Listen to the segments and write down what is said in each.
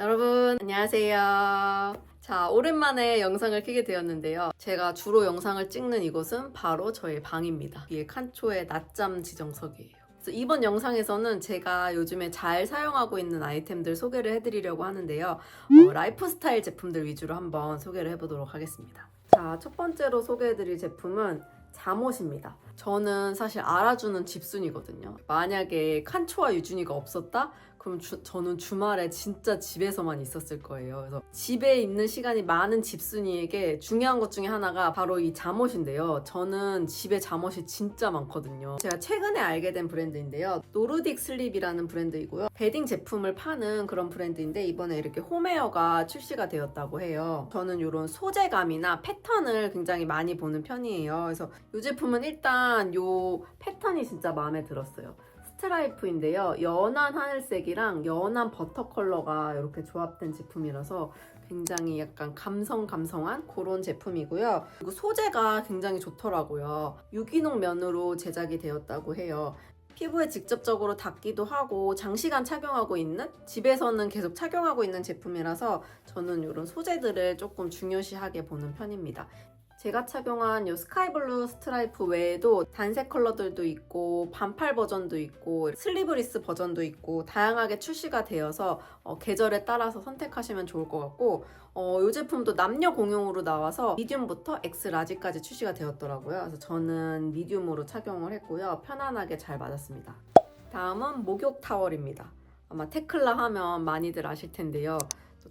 여러분 안녕하세요. 자 오랜만에 영상을 켜게 되었는데요. 제가 주로 영상을 찍는 이곳은 바로 저의 방입니다. 이게 칸초의 낮잠 지정석이에요. 그래서 이번 영상에서는 제가 요즘에 잘 사용하고 있는 아이템들 소개를 해드리려고 하는데요. 어, 라이프 스타일 제품들 위주로 한번 소개를 해보도록 하겠습니다. 자, 첫 번째로 소개해드릴 제품은 잠옷입니다. 저는 사실 알아주는 집순이거든요. 만약에 칸초와 유준이가 없었다? 그럼 주- 저는 주말에 진짜 집에서만 있었을 거예요. 그래서 집에 있는 시간이 많은 집순이에게 중요한 것 중에 하나가 바로 이 잠옷인데요. 저는 집에 잠옷이 진짜 많거든요. 제가 최근에 알게 된 브랜드인데요. 노르딕 슬립이라는 브랜드이고요. 베딩 제품을 파는 그런 브랜드인데 이번에 이렇게 홈웨어가 출시가 되었다고 해요. 저는 이런 소재감이나 패턴을 굉장히 많이 보는 편이에요. 그래서 이 제품은 일단 이 패턴이 진짜 마음에 들었어요. 스트라이프인데요. 연한 하늘색이랑 연한 버터 컬러가 이렇게 조합된 제품이라서 굉장히 약간 감성 감성한 그런 제품이고요. 그리고 소재가 굉장히 좋더라고요. 유기농 면으로 제작이 되었다고 해요. 피부에 직접적으로 닿기도 하고 장시간 착용하고 있는 집에서는 계속 착용하고 있는 제품이라서 저는 이런 소재들을 조금 중요시하게 보는 편입니다. 제가 착용한 이 스카이블루 스트라이프 외에도 단색 컬러들도 있고 반팔 버전도 있고 슬리브리스 버전도 있고 다양하게 출시가 되어서 어, 계절에 따라서 선택하시면 좋을 것 같고 어, 이 제품도 남녀 공용으로 나와서 미디움부터 X 라지까지 출시가 되었더라고요. 그래서 저는 미디움으로 착용을 했고요. 편안하게 잘 맞았습니다. 다음은 목욕 타월입니다. 아마 테클라 하면 많이들 아실 텐데요.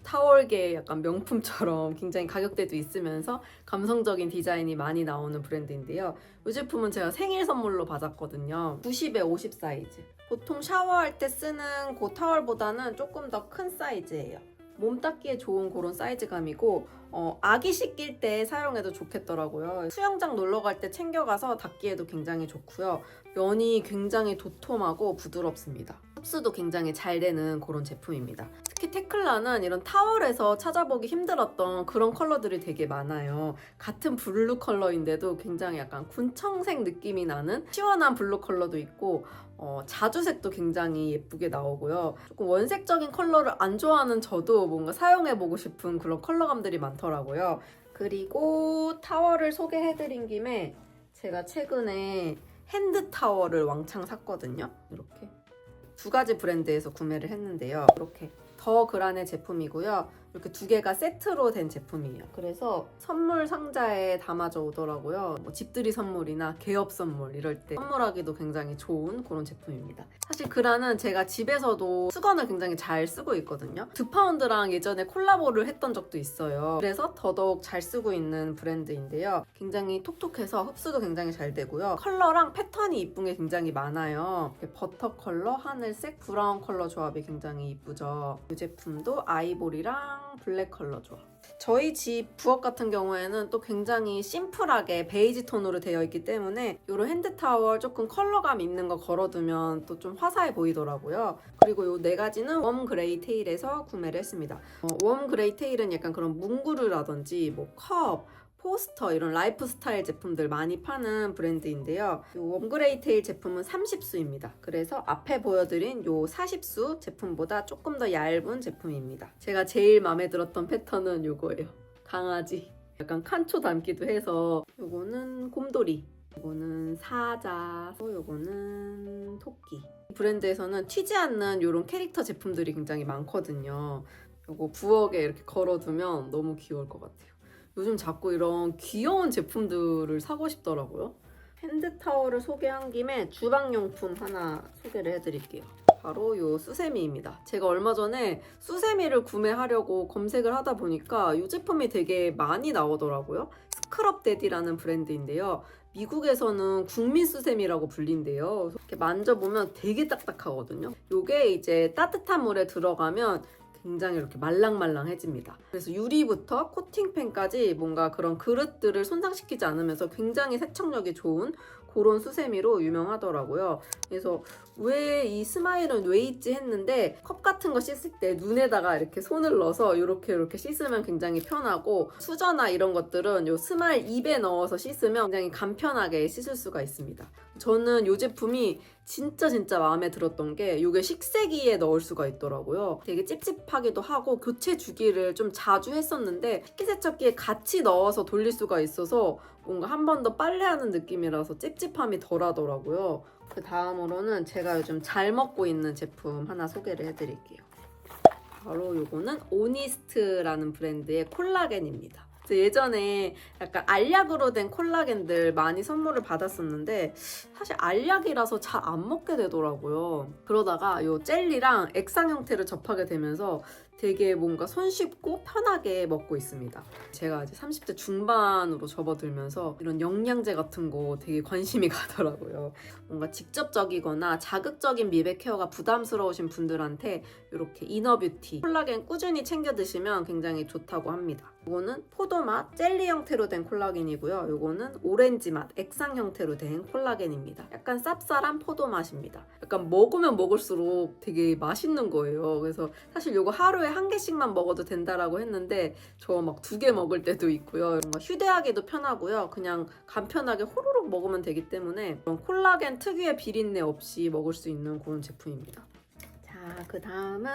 타월계 약간 명품처럼 굉장히 가격대도 있으면서 감성적인 디자인이 많이 나오는 브랜드인데요. 이 제품은 제가 생일 선물로 받았거든요. 90에 50 사이즈. 보통 샤워할 때 쓰는 그 타월보다는 조금 더 큰 사이즈예요. 몸 닦기에 좋은 그런 사이즈감이고 어, 아기 씻길 때 사용해도 좋겠더라고요. 수영장 놀러 갈 때 챙겨가서 닦기에도 굉장히 좋고요. 면이 굉장히 도톰하고 부드럽습니다. 흡수도 굉장히 잘 되는 그런 제품입니다. 특히 테클라는 이런 타월에서 찾아보기 힘들었던 그런 컬러들이 되게 많아요. 같은 블루 컬러인데도 굉장히 약간 군청색 느낌이 나는 시원한 블루 컬러도 있고 어, 자주색도 굉장히 예쁘게 나오고요. 조금 원색적인 컬러를 안 좋아하는 저도 뭔가 사용해보고 싶은 그런 컬러감들이 많더라고요. 그리고 타월을 소개해드린 김에 제가 최근에 핸드 타월을 왕창 샀거든요. 이렇게 두 가지 브랜드에서 구매를 했는데요. 이렇게 더 그란의 제품이고요. 이렇게 두 개가 세트로 된 제품이에요. 그래서 선물 상자에 담아져 오더라고요. 뭐 집들이 선물이나 개업 선물 이럴 때 선물하기도 굉장히 좋은 그런 제품입니다. 사실 그란은 제가 집에서도 수건을 굉장히 잘 쓰고 있거든요. 두 파운드랑 예전에 콜라보를 했던 적도 있어요. 그래서 더더욱 잘 쓰고 있는 브랜드인데요. 굉장히 톡톡해서 흡수도 굉장히 잘 되고요. 컬러랑 패턴이 이쁜 게 굉장히 많아요. 버터 컬러, 하늘 색, 브라운 컬러 조합이 굉장히 이쁘죠. 이 제품도 아이보리랑 블랙 컬러 조합. 저희 집 부엌 같은 경우에는 또 굉장히 심플하게 베이지 톤으로 되어 있기 때문에 이런 핸드타월 조금 컬러감 있는 거 걸어두면 또 좀 화사해 보이더라고요. 그리고 이 네 가지는 웜 그레이 테일에서 구매를 했습니다. 어, 웜 그레이 테일은 약간 그런 문구류라든지 뭐 컵, 포스터 이런 라이프 스타일 제품들 많이 파는 브랜드인데요. 이 웜그레이 테일 제품은 30수입니다. 그래서 앞에 보여드린 이 40수 제품보다 조금 더 얇은 제품입니다. 제가 제일 마음에 들었던 패턴은 이거예요. 강아지. 약간 칸초 닮기도 해서 요거는 곰돌이. 요거는 사자, 요거는 토끼. 이 브랜드에서는 튀지 않는 이런 캐릭터 제품들이 굉장히 많거든요. 요거 부엌에 이렇게 걸어두면 너무 귀여울 것 같아요. 요즘 자꾸 이런 귀여운 제품들을 사고 싶더라고요. 핸드타월을 소개한 김에 주방용품 하나 소개를 해드릴게요. 바로 요 수세미입니다. 제가 얼마 전에 수세미를 구매하려고 검색을 하다 보니까 이 제품이 되게 많이 나오더라고요. 스크럽 데디라는 브랜드인데요. 미국에서는 국민 수세미라고 불린대요. 이렇게 만져보면 되게 딱딱하거든요. 이게 이제 따뜻한 물에 들어가면 굉장히 이렇게 말랑말랑해집니다. 그래서 유리부터 코팅팬까지 뭔가 그런 그릇들을 손상시키지 않으면서 굉장히 세척력이 좋은 그런 수세미로 유명하더라고요. 그래서 왜 이 스마일은 왜 있지 했는데 컵 같은 거 씻을 때 눈에다가 이렇게 손을 넣어서 이렇게 이렇게 씻으면 굉장히 편하고 수저나 이런 것들은 요 스마일 입에 넣어서 씻으면 굉장히 간편하게 씻을 수가 있습니다. 저는 이 제품이 진짜 진짜 마음에 들었던 게 이게 식세기에 넣을 수가 있더라고요. 되게 찝찝하기도 하고 교체 주기를 좀 자주 했었는데 식기세척기에 같이 넣어서 돌릴 수가 있어서 뭔가 한 번 더 빨래하는 느낌이라서 찝찝함이 덜하더라고요. 그 다음으로는 제가 요즘 잘 먹고 있는 제품 하나 소개를 해드릴게요. 바로 요거는 오니스트라는 브랜드의 콜라겐입니다. 예전에 약간 알약으로 된 콜라겐들 많이 선물을 받았었는데 사실 알약이라서 잘 안 먹게 되더라고요. 그러다가 요 젤리랑 액상 형태를 접하게 되면서 되게 뭔가 손쉽고 편하게 먹고 있습니다. 제가 이제 30대 중반으로 접어들면서 이런 영양제 같은 거 되게 관심이 가더라고요. 뭔가 직접적이거나 자극적인 미백 케어가 부담스러우신 분들한테 이렇게 이너뷰티 콜라겐 꾸준히 챙겨 드시면 굉장히 좋다고 합니다. 이거는 포도 맛 젤리 형태로 된 콜라겐이고요. 이거는 오렌지 맛 액상 형태로 된 콜라겐입니다. 약간 쌉쌀한 포도 맛입니다. 약간 먹으면 먹을수록 되게 맛있는 거예요. 그래서 사실 이거 하루에 한 개씩만 먹어도 된다라고 했는데 저 막 두 개 먹을 때도 있고요. 휴대하기도 편하고요. 그냥 간편하게 호로록 먹으면 되기 때문에 콜라겐 특유의 비린내 없이 먹을 수 있는 그런 제품입니다. 자, 그 다음은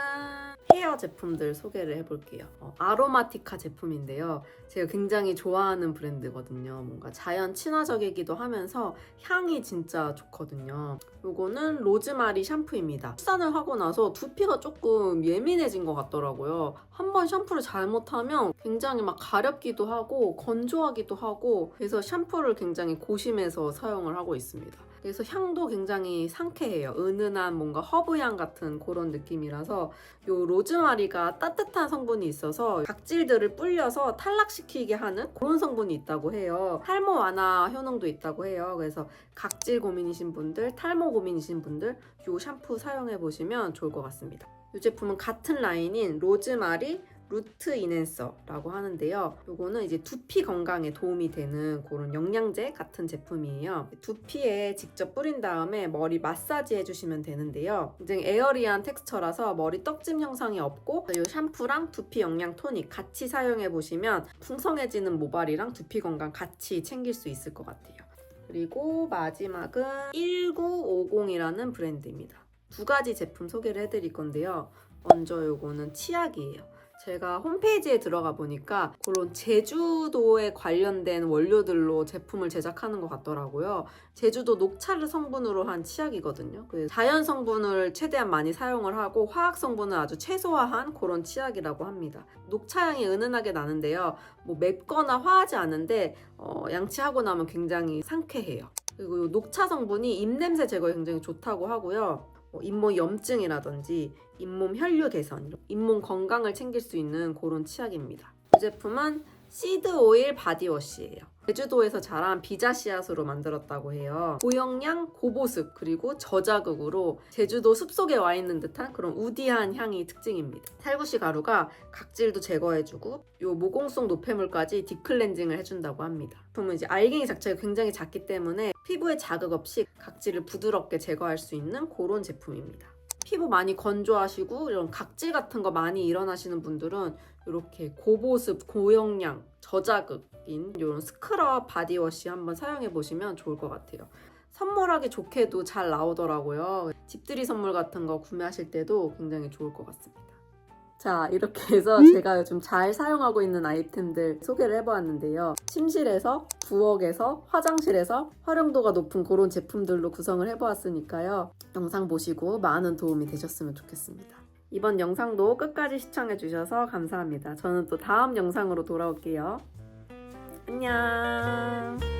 헤어 제품들 소개를 해볼게요. 어, 아로마티카 제품인데요. 제가 굉장히 좋아하는 브랜드거든요. 뭔가 자연 친화적이기도 하면서 향이 진짜 좋거든요. 요거는 로즈마리 샴푸입니다. 출산을 하고 나서 두피가 조금 예민해진 것 같더라고요. 한번 샴푸를 잘못하면 굉장히 막 가렵기도 하고 건조하기도 하고 그래서 샴푸를 굉장히 고심해서 사용을 하고 있습니다. 그래서 향도 굉장히 상쾌해요. 은은한 뭔가 허브향 같은 그런 느낌이라서 요 로즈마리가 따뜻한 성분이 있어서 각질들을 불려서 탈락시키게 하는 그런 성분이 있다고 해요. 탈모 완화 효능도 있다고 해요. 그래서 각질 고민이신 분들, 탈모 고민이신 분들 요 샴푸 사용해 보시면 좋을 것 같습니다. 이 제품은 같은 라인인 로즈마리 루트 이넨서라고 하는데요. 이거는 이제 두피 건강에 도움이 되는 그런 영양제 같은 제품이에요. 두피에 직접 뿌린 다음에 머리 마사지 해주시면 되는데요. 굉장히 에어리한 텍스처라서 머리 떡짐 형상이 없고 이 샴푸랑 두피 영양 토닉 같이 사용해 보시면 풍성해지는 모발이랑 두피 건강 같이 챙길 수 있을 것 같아요. 그리고 마지막은 1950이라는 브랜드입니다. 두 가지 제품 소개를 해드릴 건데요. 먼저 요거는 치약이에요. 제가 홈페이지에 들어가 보니까 그런 제주도에 관련된 원료들로 제품을 제작하는 것 같더라고요. 제주도 녹차를 성분으로 한 치약이거든요. 그 자연 성분을 최대한 많이 사용을 하고 화학 성분을 아주 최소화한 그런 치약이라고 합니다. 녹차 향이 은은하게 나는데요. 뭐 맵거나 화하지 않은데 어, 양치하고 나면 굉장히 상쾌해요. 그리고 이 녹차 성분이 입냄새 제거에 굉장히 좋다고 하고요. 뭐 잇몸 염증이라든지 잇몸 혈류 개선, 잇몸 건강을 챙길 수 있는 그런 치약입니다. 이 제품은 시드 오일 바디워시예요. 제주도에서 자란 비자 씨앗으로 만들었다고 해요. 고영양, 고보습, 그리고 저자극으로 제주도 숲속에 와 있는 듯한 그런 우디한 향이 특징입니다. 살구씨 가루가 각질도 제거해주고 요 모공성 노폐물까지 딥클렌징을 해준다고 합니다. 제품은 이제 알갱이 자체가 굉장히 작기 때문에 피부에 자극 없이 각질을 부드럽게 제거할 수 있는 그런 제품입니다. 피부 많이 건조하시고 이런 각질 같은 거 많이 일어나시는 분들은 이렇게 고보습, 고영양, 저자극인 이런 스크럽 바디워시 한번 사용해 보시면 좋을 것 같아요. 선물하기 좋게도 잘 나오더라고요. 집들이 선물 같은 거 구매하실 때도 굉장히 좋을 것 같습니다. 자, 이렇게 해서 제가 요즘 잘 사용하고 있는 아이템들 소개를 해보았는데요. 침실에서, 부엌에서, 화장실에서 활용도가 높은 그런 제품들로 구성을 해보았으니까요. 영상 보시고 많은 도움이 되셨으면 좋겠습니다. 이번 영상도 끝까지 시청해주셔서 감사합니다. 저는 또 다음 영상으로 돌아올게요. 안녕!